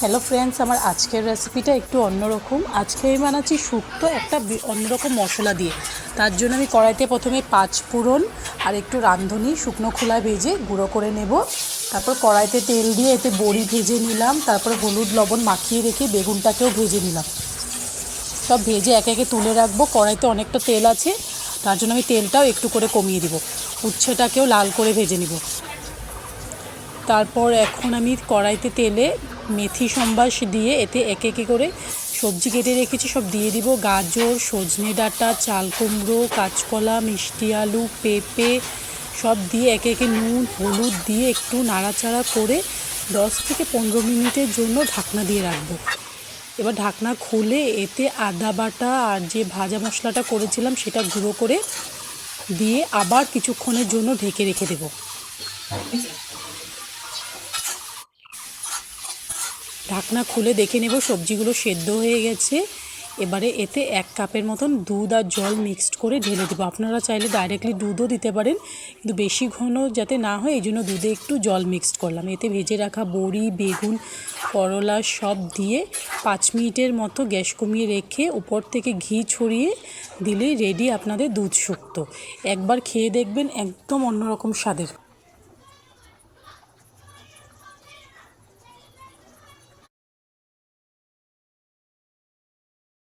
Hello friends আমার আজকের রেসিপিটা একটু অন্যরকম। আজকে আমি বানাচ্ছি শুক্তো একটা অন্যরকম মশলা দিয়ে। তার জন্য আমি কড়াইতে প্রথমে পাঁচ ফোড়ন আর একটু রাঁধুনি, শুকনো খোলা ভেজে গুঁড়ো করে নেব। তারপর কড়াইতে তেল দিয়ে এতে বড়ি ভেজে নিলাম। তারপর হলুদ লবণ মাখিয়ে রেখে বেগুনটাকেও ভেজে নিলাম। সব ভেজে একে একে তুলে রাখব। কড়াইতে অনেকটা তেল আছে, তার জন্য আমি তেলটাও একটু করে কমিয়ে দিব। উচ্ছেটাকেও লাল করে ভেজে নিব। তারপর এখন আমি কড়াইতে তেলে মেথি সম্বাস দিয়ে এতে একে একে করে সবজি কেটে রেখেছি। সব দিয়ে দিব গাজর, সজনে ডাঁটা, চাল কুমড়ো, কাঁচকলা, মিষ্টি আলু, পেঁপে, সব দিয়ে একে একে নুন, হলুদ দিয়ে একটু নাড়াচাড়া করে দশ থেকে পনেরো মিনিটের জন্য ঢাকনা দিয়ে রাখব। এবার ঢাকনা খুলে এতে আদা বাটা আর যে ভাজা মশলাটা করেছিলাম সেটা গুঁড়ো করে দিয়ে আবার কিছুক্ষণের জন্য ঢেকে রেখে দেবো। ঢাকনা খুলে দেখে নেব সবজিগুলো সেদ্ধ হয়ে গেছে। এবারে এতে এক কাপের মতন দুধ আর জল মিক্সড করে ঢেলে দেবো। আপনারা চাইলে ডাইরেক্টলি দুধও দিতে পারেন, কিন্তু বেশি ঘন যাতে না হয়, এই জন্য দুধে একটু জল মিক্সড করলাম। এতে ভেজে রাখা বড়ি, বেগুন, করলা সব দিয়ে পাঁচ মিনিটের মতো গ্যাস কমিয়ে রেখে উপর থেকে ঘি ছড়িয়ে দিলেই রেডি আপনাদের দুধ শুক্ত। একবার খেয়ে দেখবেন একদম অন্যরকম স্বাদের।